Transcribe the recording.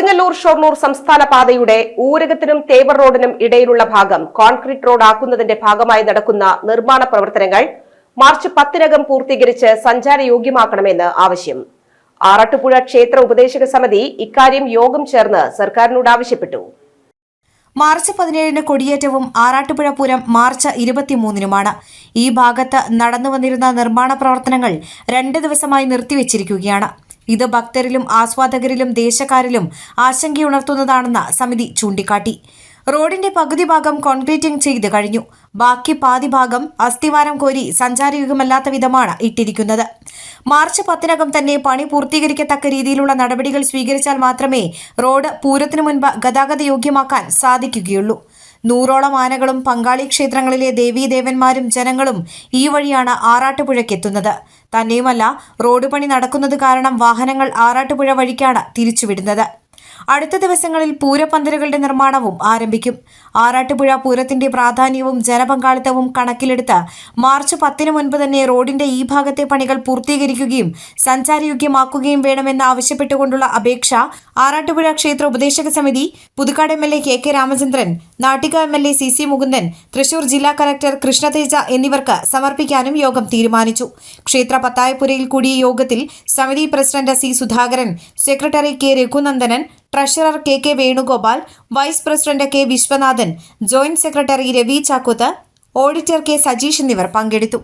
കൊടുങ്ങല്ലൂർ ഷൊർണൂർ സംസ്ഥാന പാതയുടെ ഊരകത്തിനും തേവർ റോഡിനും ഇടയിലുള്ള ഭാഗം കോൺക്രീറ്റ് റോഡ് ആക്കുന്നതിന്റെ ഭാഗമായി നടക്കുന്ന നിർമ്മാണ പ്രവർത്തനങ്ങൾ മാർച്ച് പത്തിനകം പൂർത്തീകരിച്ച് സഞ്ചാരയോഗ്യമാക്കണമെന്ന് ആവശ്യം. ആറാട്ടുപുഴ ക്ഷേത്ര ഉപദേശക സമിതി ഇക്കാര്യം യോഗം ചേർന്ന് സർക്കാരിനോട് ആവശ്യപ്പെട്ടു. മാർച്ച് പതിനേഴിന് കൊടിയേറ്റവും ആറാട്ടുപുഴ പൂരം മാർച്ച് ഇരുപത്തിമൂന്നിനുമാണ്. ഈ ഭാഗത്ത് നടന്നു വന്നിരുന്ന നിർമ്മാണ പ്രവർത്തനങ്ങൾ രണ്ട് ദിവസമായി നിർത്തിവച്ചിരിക്കുകയാണ്. ഇത് ഭക്തരിലും ആസ്വാദകരിലും ദേശക്കാരിലും ആശങ്കയുണർത്തുന്നതാണെന്ന് സമിതി ചൂണ്ടിക്കാട്ടി. റോഡിന്റെ പകുതി ഭാഗം കോൺക്രീറ്റിംഗ് ചെയ്ത് കഴിഞ്ഞു. ബാക്കി പാതി ഭാഗം അസ്ഥിവാരം കോരി സഞ്ചാരയുഗമല്ലാത്ത വിധമാണ് ഇട്ടിരിക്കുന്നത്. മാർച്ച് പത്തിനകം തന്നെ പണി പൂർത്തീകരിക്കത്തക്ക രീതിയിലുള്ള നടപടികൾ സ്വീകരിച്ചാൽ മാത്രമേ റോഡ് പൂരത്തിനു മുൻപ് ഗതാഗത യോഗ്യമാക്കാൻ സാധിക്കുകയുള്ളൂ. നൂറോളം ആനകളും പങ്കാളി ക്ഷേത്രങ്ങളിലെ ദേവീദേവന്മാരും ജനങ്ങളും ഈ വഴിയാണ് ആറാട്ടുപുഴയ്ക്കെത്തുന്നത്. തന്നെയുമല്ല റോഡ് പണി നടക്കുന്നത് കാരണം വാഹനങ്ങൾ ആറാട്ടുപുഴ വഴിക്കാണ് തിരിച്ചുവിടുന്നത്. അടുത്ത ദിവസങ്ങളിൽ പൂരപ്പന്തലുകളുടെ നിർമ്മാണവും ആരംഭിക്കും. ആറാട്ടുപുഴ പൂരത്തിന്റെ പ്രാധാന്യവും ജനപങ്കാളിത്തവും കണക്കിലെടുത്ത് മാർച്ച് പത്തിന് മുൻപ് തന്നെ റോഡിന്റെ ഈ ഭാഗത്തെ പണികൾ പൂർത്തീകരിക്കുകയും സഞ്ചാരയോഗ്യമാക്കുകയും വേണമെന്ന് ആവശ്യപ്പെട്ടുകൊണ്ടുള്ള അപേക്ഷ ആറാട്ടുപുഴ ക്ഷേത്ര ഉപദേശക സമിതി Puthukkad M L A K K Ramachandran Nattika M L A C C Mukundan Thrissur ജില്ലാ കലക്ടർ കൃഷ്ണതേജ എന്നിവർക്ക് സമർപ്പിക്കാനും യോഗം തീരുമാനിച്ചു. ക്ഷേത്ര പത്തായപ്പുരയിൽ കൂടിയ യോഗത്തിൽ സമിതി president C Sudhakaran secretary K Raghunandanan treasurer K K Venugopal vice president K Viswanathan joint secretary Ravi Chakkoth auditor K Sajeesh എന്നിവർ പങ്കെടുത്തു.